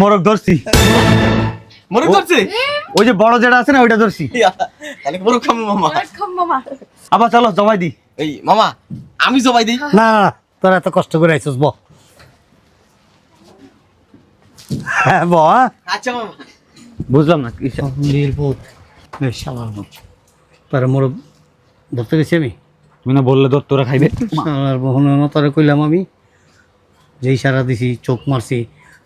মোরগ ধরছি। মনে করছে ওই যে বড় যেটা আছে না ওইটা ধরছি। তাহলে মামা। মামা। আবার চলো জবাই দি। এই মামা আমি জবাই দিই। না না, না, তোরা এত কষ্ট করে আইছিস ব। হ্যাঁ ব হ্যাঁ? আচ্ছা মামা। বুঝলাম না নির্বোধ এই শালার বোধ। তার মোর ধরতে গেছি আমি? তুমি না বললে তোর তোরা খাইবে। শালার বহনের কইলাম আমি। যেই সারা দিছি চোখ মারছি।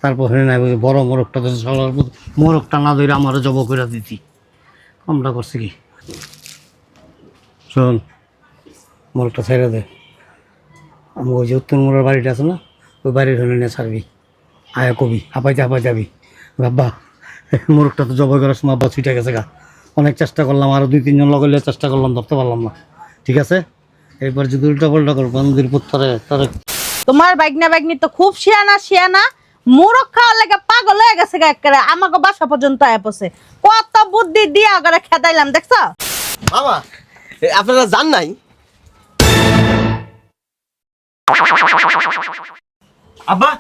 তারপর নাই বলে, বড় মোরগটা শালার বোধ মোরগটা না ধরে আমারও জব করে দিতি। কামটা করছে কি? শোন, মোরগটা ছেড়ে দে। আমি ওই যে উত্তর মোড়ের বাড়িটা আছে না, ওই বাড়ির হলে নিয়ে ছাড়বি। আয়া কবি, হাঁপাইতে হাঁপাই যাবি। বাবা মোরগটা তো জবাই করার সময় আব্বা ছুটে গেছে গা। অনেক চেষ্টা করলাম আরও দুই, তিনজন লগলে চেষ্টা করলাম, ধরতে পারলাম না। ঠিক আছে? এরপর যদি উল্টা পাল্টা করব নদীর পুত তরে তোমার বাইকনা বাইকনি তো খুব শিয়ানা শিয়ানা। মুরগ খাওয়ার লাগে পাগল হয়ে গেছে একেবারে। আমাকে বাসা পর্যন্ত আয় পড়ছে। কত বুদ্ধি দিয়া ওকে খেদাইলাম দেখছ? এ, আপনারা জান নাই? আব্বা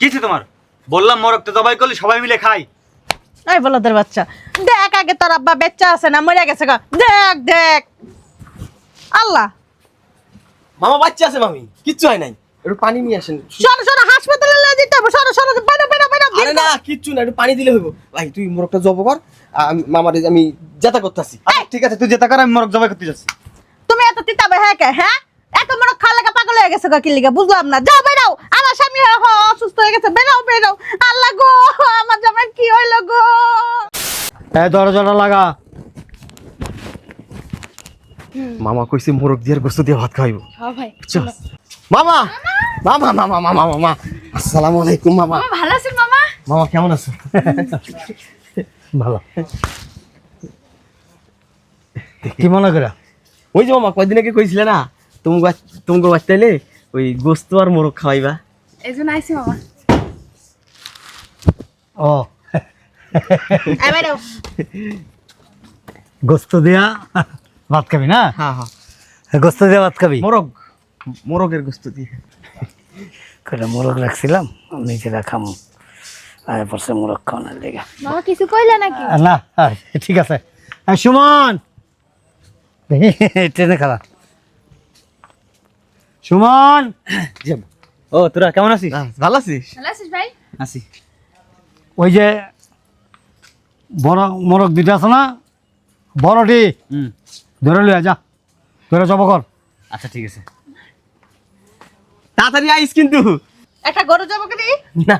কিছে তোমার? বললাম মোরগ তো জবাই করলে সবাই মিলে খাই। এই বলদের বাচ্চা দেখ আগে তোর আব্বা বেচ্চা আছে না মরে গেছে গা। দেখ দেখ। আল্লাহ। মামা বাচ্চা আছে মামি। কিচ্ছু হয় নাই। একটু পানি নিয়ে আসেন। সরো সরো হাসপাতালে লয়ে দিতে হবে। সরো সরো বেরো বেরো বেরো আরে না কিচ্ছু না একটু পানি দিলে হইব। ভাই তুই মোরগটা জব কর আমি মামার আমি জেতা করতেছি। আচ্ছা ঠিক আছে তুই যেটা কর আমি মোরগ জবাই করতে যাচ্ছি। তুমি এত তিতাবে হ্যাঁ কে হ্যাঁ? এত বড় খালাকা পাগল হয়ে গেছে গা কি লিগা বুঝলাম না। যাও বেরাও আমার স্বামী অসুস্থ হয়ে গেছে। বেরাও বেরাও আল্লাহ গো আমার জামাই কি হইল গো? এই দরজাটা লাগা। মামা কইছে মোরগ দিয়ে গোস্ত দিয়ে ভাত খাইব হ্যাঁ ভাই চল। মামা! মামা মামা মামা মামা আসসালামু আলাইকুম মামা। মামা ভালো আছেন মামা? মামা কেমন আছো? ভালো। কি মনে করে? ওই যে মামা কয়দিন আগে কইছিলে না? তুমি তুমি বাচ্চাইলে ওই গোস্ত আর মোরগ খাওয়াইবা। এই জন্য মামা। ও। গোস্ত দিয়া ভাত খাবি না? হ্যাঁ হ্যাঁ। গোস্ত দিয়া ভাত খাবি? মোরগ। মোরগের গোস্ত দিয়ে। করে মোরগ রাখছিলাম নিজেরা খামু আর পরসে মোরগ খাওয়ানোর লেগে। মামা কিছু কইলা নাকি? না ঠিক আছে। সুমন! ট্রেনে খালা। সুমন! ও তোরা কেমন আছিস? ভালো আছিস? ভালো আছিস ভাই? আছি। ওই যে বড় মোরগ দুইটা আছে না? বড়টি। ধরে লিয়া যা। ধরে জব কর। আচ্ছা ঠিক আছে। তাড়াতাড়ি আইস কিন্তু। একটা গরু যাব কি না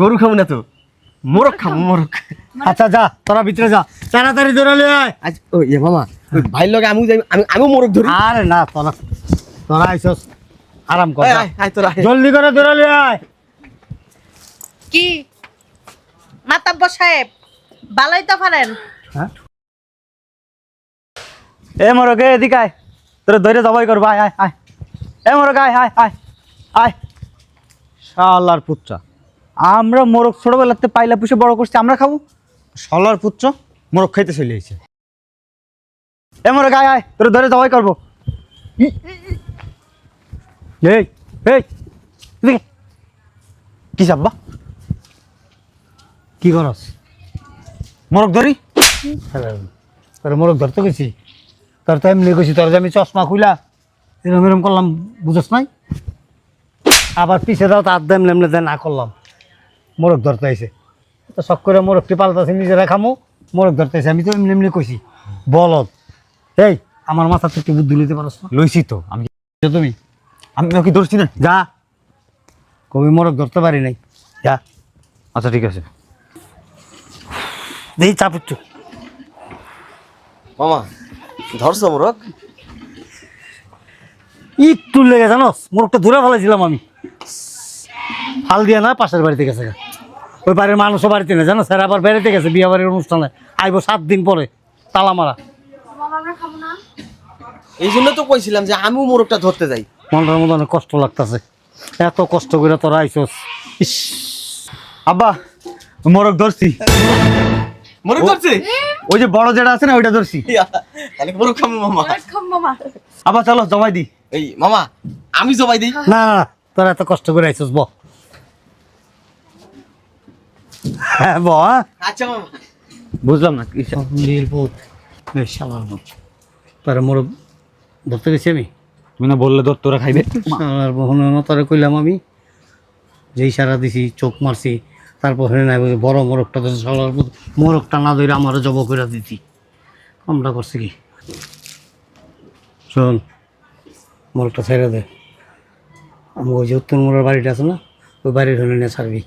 গরু খাব না তো। মোরগ খাব মোরগ। আচ্ছা যা তোরা ভিতরে যা। তাড়াতাড়ি ধরে আয়। আজ ও ইয়ে মামা ওই ভাইয়ের লগে আমি যাই আমি আমিও মোরগ ধরি। আরে না তোরা তোরা আইসস। আরাম কর আয়, তোরা। আয়। জলদি করে ধরে লিয়ে আয়। কি? মাতাব্ব সাহেব ভালোই তো পারেন। হ্যাঁ? এ মোরগ এ এদিকে আয়। তোরা ধরে জবাই করব আয় আয় আয়। এ মোরগ আয় আয় আয় আয়। শালার পুত্র। আমরা মোরগ ছোটবেলাতে পাইলা পুষে বড় করছি আমরা খাব? শালার পুত্র? মোরগ খাইতে চলে এসেছে এ মোরগ আয় আয় তোরা ধরে জবাই করব। এই এই। কি চাব্বা কি করস? মোরগ ধরি? তোর মোরগ ধরতে গেছি তোর তো এমনি গেছি তোর যে আমি চশমা খুলা এরম এরম করলাম বুঝস নাই? আবার পিছে দাও তার দেম নেমনে দেন না করলাম। মোরগ ধরতে আইছে। তো শখ করে মোরগটি পাল্টাছি নিজেরা খামো মোরগ ধরতে আইছে। আমি তো এমনি এমনি কইছি বলদ। এই আমার মাথা থেকে বুদ্ধি লইতে পারস না? লইছি তো আমি তুমি? আমি কি ধরছি না। যা। কবি মোরগ ধরতে পারি নাই। যা। আচ্ছা ঠিক আছে। দেখি চাপুচ্ছ মামা ধরছো মোরগ? একটু লেগে জানোস মোরগটা ধরে ফেলাইছিলাম আমি। হাল দিয়া না পাশের বাড়িতে গেছে ওই বাড়ির মানুষও বাড়িতে না জানো? স্যার আবার বেড়াতে গেছে বিয়ে বাড়ির অনুষ্ঠানে। আইব সাত দিন পরে তালা মারা। এই জন্য তো কইছিলাম যে আমিও মোরগটা ধরতে যাই। মনটার মধ্যে অনেক কষ্ট লাগতেছে। এত কষ্ট করে তোরা আইসস ইস। আব্বা মোরগ ধরছি। মোরগ ধরছে? ওই যে বড় যেটা আছে না ওইটা ধরছি। তাহলে মোরগ খাব মামা। আবার চলো জমাই দি। এই মামা আমি জবাই দিই। না না না, তোরা এত কষ্ট করে আইসস ব। হ্যাঁ ব হ্যাঁ? আচ্ছা মামা। বুঝলাম না শালার তার ধরতে গেছি আমি? তুমি না বললে তোর তোরা খাইবে? শালার বহনের তারে কইলাম আমি? যেই সারা দিছি চোখ মারছি তারপর নাই বড় মোরগটা শালার মোরগটা না ধরে আমারও জব করে দিতি। আমরা করছি কি? শোন মোরগটা ছেড়ে দে। আমি ওই যে উত্তর মোড়ের বাড়িটা আছে না ওই বাড়ির হলে নিয়ে ছাড়বি।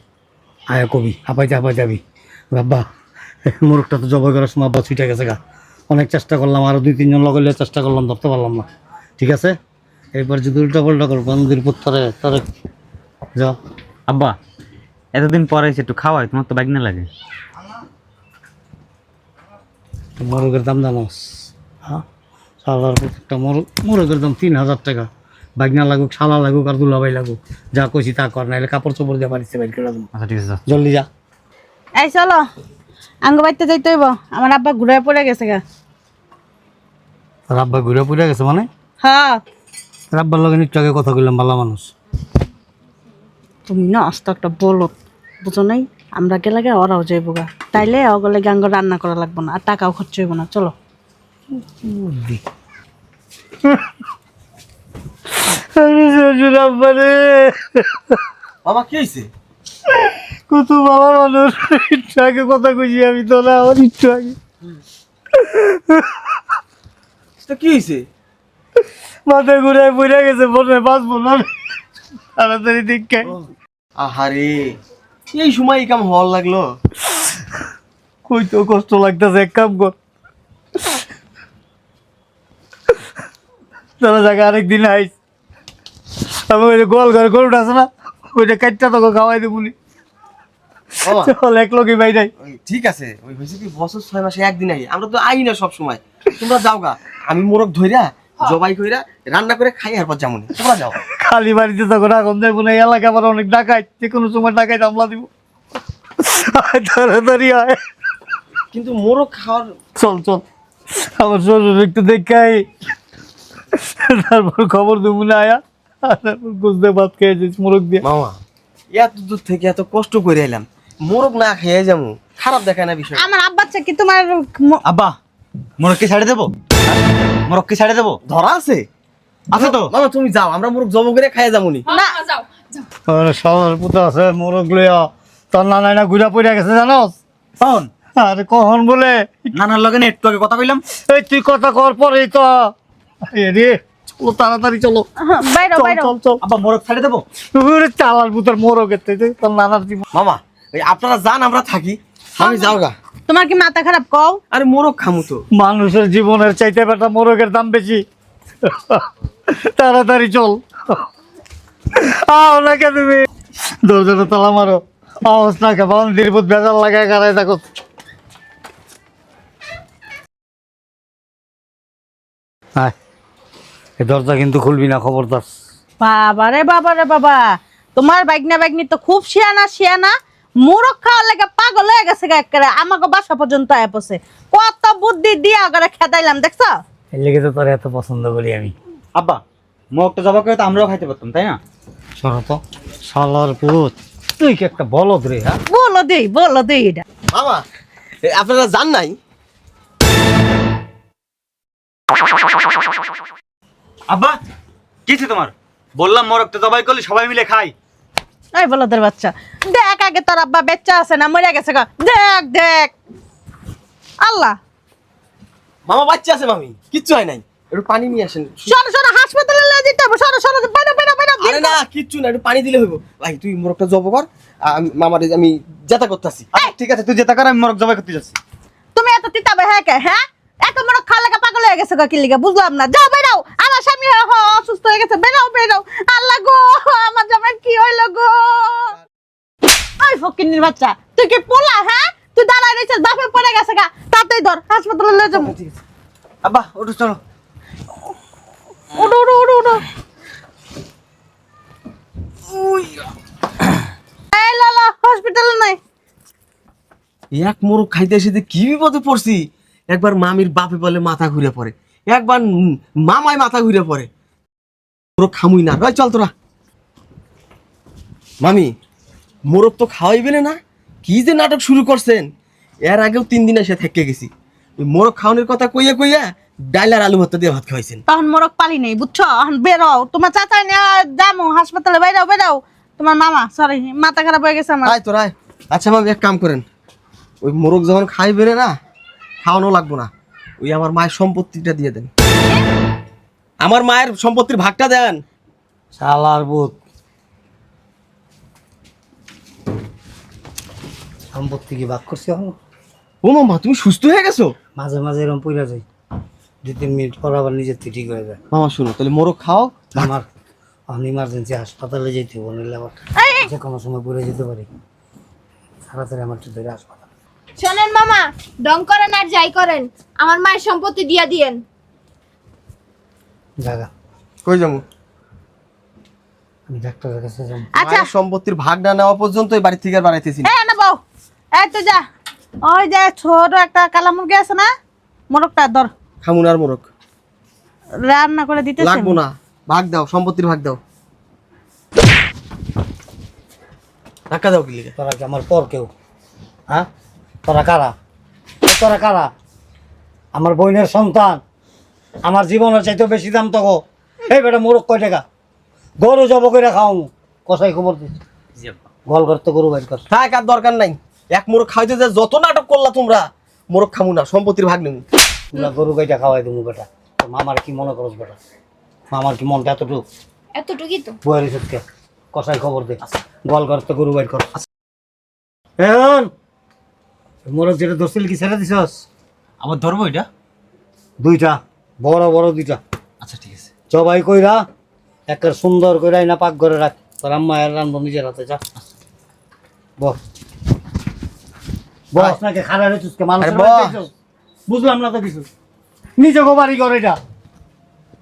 আয়া কবি হাঁপাইতে হাঁপাই যাবি। বাবা মোরগটা তো জবাই করার সময় আব্বা ছুটে গেছে গা। অনেক চেষ্টা করলাম আরও দুই তিনজন লগলে চেষ্টা করলাম ধরতে পারলাম না। ঠিক আছে? এরপর যদি উল্টা পাল্টা করব নদীর পুত তরে যাও। আব্বা এতদিন পরে এসে একটু খাওয়াই তোমার তো ব্যাগ না লাগে। মোরগের দাম জানোস হ্যাঁ? শালার প্রত্যেকটা মোরগ মোরগের দাম তিন হাজার টাকা। বাগনা লাগুক শালা লাগুক আর দুলাভাই লাগুক। যা কইছি তা কর নাহলে কাপড় চোপড় দিয়ে বাড়িতে বাইর করে আচ্ছা ঠিক আছে জলদি যা। এই চলো আঙ্গ বাড়িতে যাইতে হইব। আমার আব্বা ঘুরে পড়ে গেছে গা। রাব্বা ঘুরে পুরে গেছে মানে? হ্যাঁ। রাব্বার লগে একটু আগে কথা কইলাম ভালো মানুষ। তুমি না আস্ত একটা বলো বুঝো নাই? আমরা গেলে গে ওরাও যাইব গা। তাইলে অগলে গাঙ্গ রান্না করা লাগবো না আর টাকাও খরচ হইব না চলো। বুদ্ধি রাব্বা রে মামা কি হয়েছে কত ভালো মানুষ একটু আগে কথা কইছি আমি তো না আমার একটু আগে। তো কি হয়েছে মাথা ঘুরায় পড়ে গেছে বাঁচবো না। তাড়াতাড়ি দীক্ষায় আহারে এই সময় এই কাম হওয়ার লাগল? কই তো কষ্ট লাগতেছে এক কাম কর। তারা জায়গা আরেকদিন আইস। আমি ওই যে গোয়াল ঘরে গরুটা আছে না ওইটা কাটটা তোকে খাওয়াই মামা চল এক লোকই বাই নাই ঠিক আছে ওই হয়েছে কি বছর ছয় মাসে একদিন আমরা তো আই না সব সময় তোমরা যাও গা আমি মোরগ ধইরা জবাই কইরা রান্না করে খাই আর পর যামুনি। তোমরা যাও। খালি বাড়িতে তখন এখন যাইবো না এলাকা আবার অনেক ডাকাই যে কোনো সময় ডাকাই হামলা দিব। আয় কিন্তু মোরগ খাওয়ার চল চল। আমার শ্বশুর একটু দেখাই তারপর খবর দেবো না আয়া। তারপর গুজতে ভাত খেয়েছিস মোরগ দিয়ে। মামা এত দূর থেকে এত কষ্ট করে এলাম মোরগ না খেয়ে যাব খারাপ দেখায় না বিষয় আমার আব্বা হচ্ছে কি তোমার আব্বা মোরগ কি ছাড়ে দেবো? মোরগ কি ছাড়ে দেবো? ধরা আছে? আছে তো? মামা তুমি যাও আমরা মোরগ জব করে খাইয়ে যামুনি না যাও যাও। সবার পুতো আছে মোরগ লইয়া। তোর নানাই না ঘুরা পড়ে গেছে জানোস? কখন? আরে কখন বলে? নানার লগে না একটু আগে কথা কইলাম। এই তুই কথা কর পরেই তো। রে চলো তাড়াতাড়ি চলো। হ্যাঁ, বাইরো চল বাইরো। চল চল। মোরগ ছাড়ে দেবো? ওরে চালার পুতোর মোরগের থেকে তোর নানার জীবন। মামা ওই আপনারা যান আমরা থাকি। আমি যাও গা তোমার কি মাথা খারাপ? কও। আরে মোরগ খামু তো। মানুষের জীবনের চাইতে বেটা মোরগের দাম বেশি। তাড়াতাড়ি চল। আও না কে তুমি? দরজাটা তালা মারো। না কে বুধ বেজাল লাগায় গাড়ায় দেখো আয়। এই দরজা কিন্তু খুলবি না খবরদার। বাবা রে বাবা। রে বাবা তোমার বাইকনা বাইকনি তো খুব শিয়ানা শিয়ানা। মুরগ খাওয়ার লাগে পাগল হয়ে গেছে একেবারে। আমাকে বাসা পর্যন্ত আয় পড়ছে। কত বুদ্ধি দিয়া করে খেদাইলাম দেখছ? এর লেগে তো তোর এত পছন্দ করি আমি। আব্বা মোরগটা জবা করে তো আমরাও খাইতে পারতাম তাই না? শোনো তো শালার পুত। তুই কি একটা বলদ রে হ্যাঁ? বলো দেই বলো দেই এটা। মামা এ, আপনারা যান নাই? আব্বা কিছু তোমার? বললাম তো জবাই করলে সবাই মিলে খাই। এই বলদের বাচ্চা দেখ আগে তোর আব্বা বেচ্চা আছে না মরে গেছে গা। দেখ দেখ। আল্লাহ। মামা বাচ্চা আছে মামি কিচ্ছু হয় নাই। একটু পানি নিয়ে আসেন। সরো সরো হাসপাতালে যেতে হবে সরো সরো আরে না কিচ্ছু না একটু পানি দিলে হইব। ভাই তুই মোরগটা জব কর আমি মামারে আমি যেতা করতেছি। আচ্ছা ঠিক আছে তুই যেটা কর আমি মোরগ জবাই করতে যাচ্ছি। তুমি এত তিতাবে হ্যাঁ কে হ্যাঁ? এত বড় খালাকা পাগল হয়ে গেছে গা কি লিগা বুঝলাম না। যাও বেরাও আমার স্বামী অসুস্থ হয়ে গেছে। বেরাও বেরাও। আল্লাহ গো আমার জামাই কি হইল গো? ওই বাচ্চা তুই কি পোলা হ্যাঁ? তুই দাঁড়ায় রয়েছিস বাপে পড়ে গেছে গা। তাতেই ধর হাসপাতালে লয়ে যাব। আব্বা ওঠো চলো। এই লালা হসপিটালে নাই। এক মোরগ খাইতে এসে কি বিপদে পড়ছি? একবার মামির বাপে বলে মাথা ঘুরে পড়ে। একবার মামায় মাথা ঘুরে পড়ে। মোরগ খামুই না। ভাই চল তোরা। মামি মোরগ তো খাওয়াইবে না? কি যে নাটক শুরু করছেন? এর আগেও তিন দিন এসে থেকে গেছি। ওই মোরগ খাওয়ানোর কথা কইয়া কইয়া ডাইল আর আলু ভর্তা দিয়ে ভাত খাওয়াইছেন। তখন মোরক পালি নেই বুঝছ? এখন বেরো তোমার চাচা নিয়ে যামো হাসপাতালে বেরাও বেরাও। তোমার মামা সরি মাথা খারাপ হয়ে গেছে আমার। আয় তোর আচ্ছা মামি এক কাম করেন। ওই মোরগ যখন খাই বেরে না খাওয়ানো লাগবো না। ওই আমার মায়ের সম্পত্তিটা দিয়ে দেন। আমার মায়ের সম্পত্তির ভাগটা দেন। শালার বুত সম্পত্তি কি ভাগ করছি এখন? ও মামা তুমি সুস্থ হয়ে গেছো? মাঝে মাঝে এরকম পইরা যাই। দুই তিন মিনিট পর আবার নিজের থেকে ঠিক হয়ে যায়। মামা শুনো তাহলে মোরগ খাও আমার আমি ইমার্জেন্সি হাসপাতালে যেতে হব নিলে আবার যে কোনো সময় পড়ে যেতে পারি। তাড়াতাড়ি আমার একটু ধরে হাসপাতাল শোনেন মামা ডং করেন আর যাই করেন। আমার মায়ের সম্পত্তি দিয়া দিয়েন। জায়গা কই যাব? আমি ডাক্তারের কাছে যাব। আচ্ছা। সম্পত্তির ভাগ না নেওয়া পর্যন্ত এই বাড়ি থেকে আর বাড়াইতেছি না। না বউ এই তো যা। ওই যে ছোট একটা কালা মুরগি আছে না? মোরগটা ধর। খামুন আর মোরগ। রান্না করে লাগবো না। ভাগ দাও সম্পত্তির ভাগ দাও। টাকা দাও কি লিখে তোরা আমার পর কেউ? হ্যাঁ? তোরা কারা? তোরা কারা? আমার বোনের সন্তান। আমার জীবনের চাইতে বেশি দাম তো গো। এই বেটা মোরগ কয় টাকা? গরু জব করে খাও কষাই খবর দিস। গল করতে গরু বাইর কর। থাক আর দরকার নাই। এক মোরগ খাইতে যে যত নাটক করলা তোমরা মোরগ খামু না সম্পত্তির ভাগ নেব তোমরা গরু গাইটা খাওয়াই দেবো বেটা? তোর মামার কি মনে করস বেটা? মামার কি মনটা এতটুকু? এতটুকুই তো। বুয়ারি সত্যি কষাই খবর দে। গল করতে গরু বাইর কর। এখন মোরগ যেটা ধরছিল কি ছেড়ে দিছস? আবার ধরবো এটা? দুইটা বড় বড় দুইটা। আচ্ছা ঠিক আছে। জবাই কইরা একটা সুন্দর কইরা না পাক করে রাখ। তোর আম্মা আর রান্ধব নিজের হাতে যা। বস বস নাকি খারাপ রেছিস কে মানুষের আরে বাড়িতে বস। আইছস? বুঝলাম না তো কিছু। নিজে গোবারি করে এটা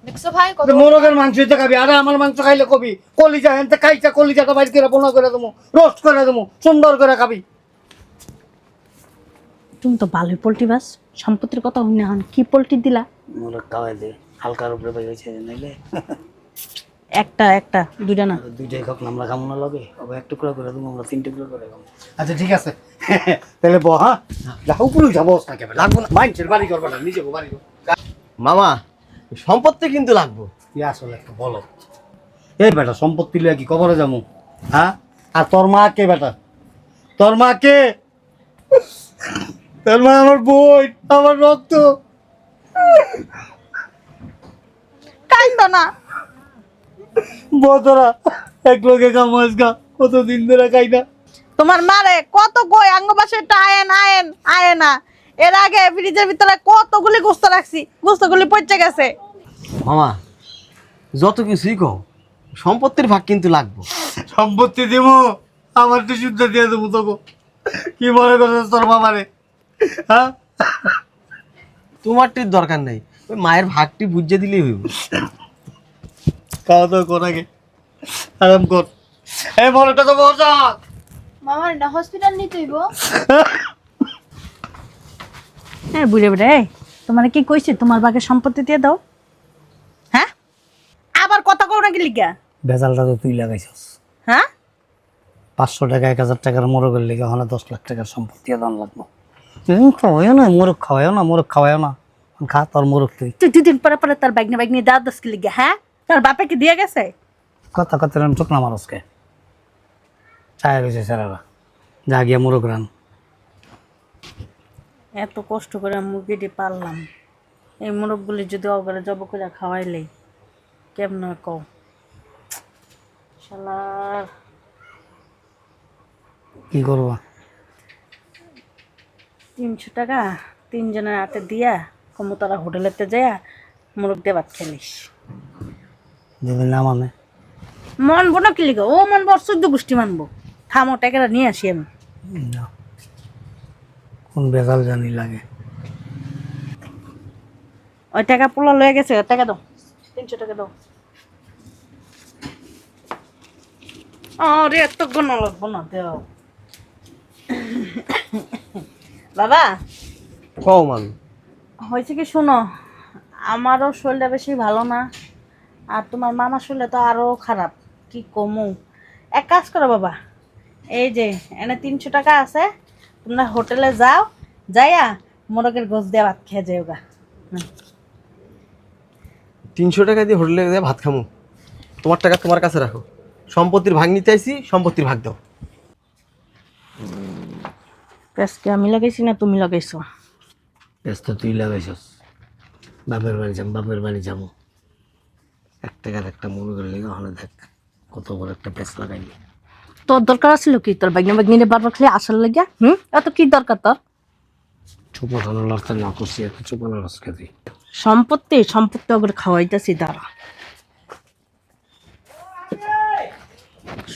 দেখছ ভাই কত তো মোরগের মাংস হইতে খাবি আরে আমার মাংস খাইলে কবি। কলিজা হেনতে খাইছা কলিজাটা বাইর করে বোনা করে দেবো রোস্ট করে দেবো সুন্দর করে খাবি। তুমি তো ভালোই পোলট্রি বাস। সম্পত্তির কথা হই না কি পোল্ট্রি দিলা? মোরগ খাওয়াই দে হালকার উপরে পাই হয়েছে নাইলে। একটা একটা দুইটা না? দুইটাই খাক না আমরা খামো না লগে? আবার এক টুকরা করে দেবো আমরা তিন টুকরা করে খাব। আচ্ছা ঠিক আছে। তাহলে ব হ্যাঁ? যা উপরে যাব না কেবল লাগবো না। মাইন্ডের বাড়ি করব না নিজে বাড়ি মামা সম্পত্তি কিন্তু লাগবো। তুই আসলে একটা বলো এই বেটা সম্পত্তি লিয়ে কি কবরে যাব? হ্যাঁ? আর তোর মা কে বেটা? তোর মা কে? তোর মা আমার বই আমার রক্ত। কাইন্দ না। বতরা এক লোকে কামাস গা কতদিন ধরে খাই না। তোমার মারে কত কই আঙ্গ পাশে একটা আয়েন আয়েন আয়ে না। এর আগে ফ্রিজের ভিতরে কতগুলি গোস্ত রাখছি গোস্তগুলি পচে গেছে। মামা যত কিছুই কও সম্পত্তির ভাগ কিন্তু লাগবো। সম্পত্তি দিব আমার তো শুদ্ধ দিয়ে দেবো তোকে। কি মনে করছিস তোর মামারে? হ্যাঁ? তোমারটির দরকার নাই। ওই মায়ের ভাগটি বুঝিয়ে দিলেই হইব। খাওয়া দাওয়া কর আগে। আরাম কর। এই মনেটা তো বসা মামার না হসপিটাল নিতে হইব। হ্যাঁ বুড়ে বুড়ে তোমার কি কইছে? তোমার বাগে সম্পত্তি দিয়ে দাও। হ্যাঁ? আবার কথা কও নাকি লিগা? ভেজালটা তো তুই লাগাইছস। হ্যাঁ? পাঁচশো টাকা এক হাজার টাকার মোরগের লেগে ওখানে দশ লাখ টাকার সম্পত্তি দাম লাগবো। খাওয়াইও না মোরগ খাওয়াইও না মোরগ খাওয়াইও না। খা তোর মোরগ তুই। তুই দুদিন পরে পরে তার বাইক নিয়ে বাইক নিয়ে দশ কি হ্যাঁ? তার বাপে কি দিয়ে গেছে? কথা কথা রান চোখ না মানুষকে চায় রয়েছে স্যারেরা যা গিয়া মোরগ রান। এত কষ্ট করে মুরগিটি পারলাম এই মোরগগুলি যদি অগরে জব করে খাওয়াইলে কেমন কও? শালার। কি করব? তিনশো টাকা তিনজনের হাতে দিয়া কমতারা হোটেলেতে যাইয়া মোরগ দিয়ে ভাত খেলিস। যদি না মানে? মানবো না কিলিগা ও মানবো চোদ্দ গোষ্ঠী মানবো। থামো টাকাটা নিয়ে আসি আমি। না। কোন বেজাল জানি লাগে। ওই টাকা পোলা লয়ে গেছে ওই টাকা দাও তিনশো টাকা দাও। আরে এত গোনা লাগবো না দেও। বাবা? কও মামি হয়েছে কি শোনো আমারও শরীরটা বেশি ভালো না আর তোমার মামার শরীরটা তো আরও খারাপ কি কমু। এক কাজ করো বাবা এই যে এনে তিনশো টাকা আছে তোমরা হোটেলে যাও যাইয়া মোরগের গোস দিয়ে ভাত খেয়ে যাও গা। তিনশো টাকা দিয়ে হোটেলে ভাত খামু। তোমার টাকা তোমার কাছে রাখো। সম্পত্তির ভাগ নিতে আইছি সম্পত্তির ভাগ দাও। পেঁচকে আমি লাগাইছি না তুমি লাগাইছো? ব্যস্ত তুই লাগাইছস। বাপের বাড়ি যাম বাপের বাড়ি যাব এক টাকার একটা মনে করে লেগে হলে দেখ কত বড় একটা পেস লাগাইলি। তোর দরকার আছিল কি? তোর বাগনা বাগনিরে বারবার খালি আসার লাগিয়া হুম? এত কি দরকার তোর? চুপানো লড়তে না করছি এত চুপানো রসকে তুই। সম্পত্তি সম্পত্তি ওগুলো খাওয়াইতেছি দাঁড়া।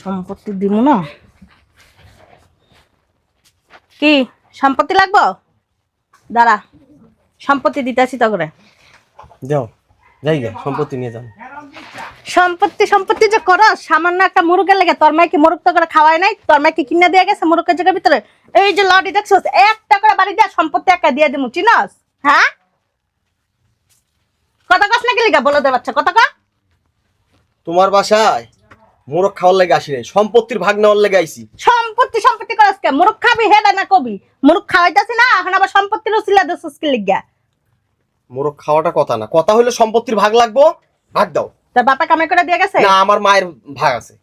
সম্পত্তি দিব না? কি সম্পত্তি লাগবো? দাঁড়া সম্পত্তি দিতেছি তো করে যাও যাই গে সম্পত্তি নিয়ে যান সম্পত্তি সম্পত্তি যে করো সামান্য একটা মুরগের লেগে তোর মাইকে মুরগ তো করে খাওয়াই নাই? তোর মাইকে কিনে দিয়ে গেছে মুরগের জায়গার ভিতরে? এই যে লড়ি দেখছ একটা করে বাড়ি দেওয়া সম্পত্তি একটা দিয়ে দিমু চিনস? হ্যাঁ? কত কস নাকি লিগা বলে দে বাচ্চা কত কা। তোমার বাসায়? মোরগ খাওয়ার লেগে আসি নাই সম্পত্তির ভাগ নেওয়ার লেগে আইছি। সম্পত্তি সম্পত্তি করস কে? মুরগ খাবি না কবি। মুরগ খাওয়াইতাছি না এখন আবার সম্পত্তির কি মোরগ খাওয়াটা কথা না। কথা হইল সম্পত্তির ভাগ লাগবো ভাগ দাও। তোর বাপা কামাই করে দিয়ে গেছে? না আমার মায়ের ভাগ আছে।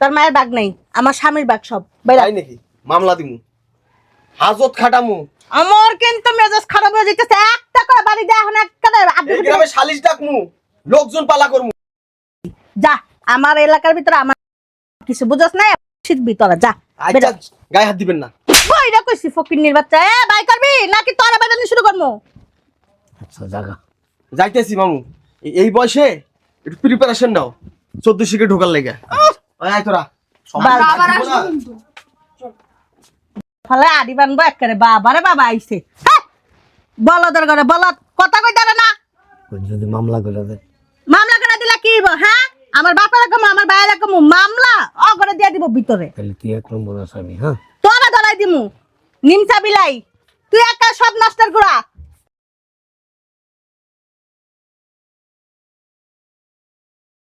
তোর মায়ের বাগ নেই আমার স্বামীর বাগ সব। বেড়া। তাই নাকি? মামলা দিমু। হাজত খাটামু। আমার কিন্তু মেজাজ খারাপ হয়ে যাইতেছে। একটা করে বাড়ি দেয় এখন একটা গ্রামে সালিশ ডাকমু লোকজন পালা করমু। যা আমার এলাকার ভিতরে আমার কিছু বুঝছ না শিখবি তোরা যা আচ্ছা গায়ে হাত দিবেন না। বইরা কইছি ফকিন্নির বাচ্চা এ বাই করবি? নাকি তোরা বাজানি শুরু করব আচ্ছা জাগা। যাইতেছি মামু। এই- বয়সে একটু প্রিপারেশন নাও চোদ্দ শিখে ঢোকার লেগে। ওই আয় তোরা ফলে আডি বানবো একেবারে বাবারে বাবা আইছে। বলদের ঘরে বলদ কথা কই দাঁড়া না। যদি মামলা করে দেয়। মামলা করে দিলা কি হ্যাঁ? আমার বাপের কম আমার ভাইয়ের কম মামলা অগরে করে দিয়ে দিব ভিতরে। তাহলে তুই এক নম্বর আসামি হ্যাঁ? তোরা ধরাই দিমু। নিমসা বিলাই তুই একা সব নষ্টের গুড়া।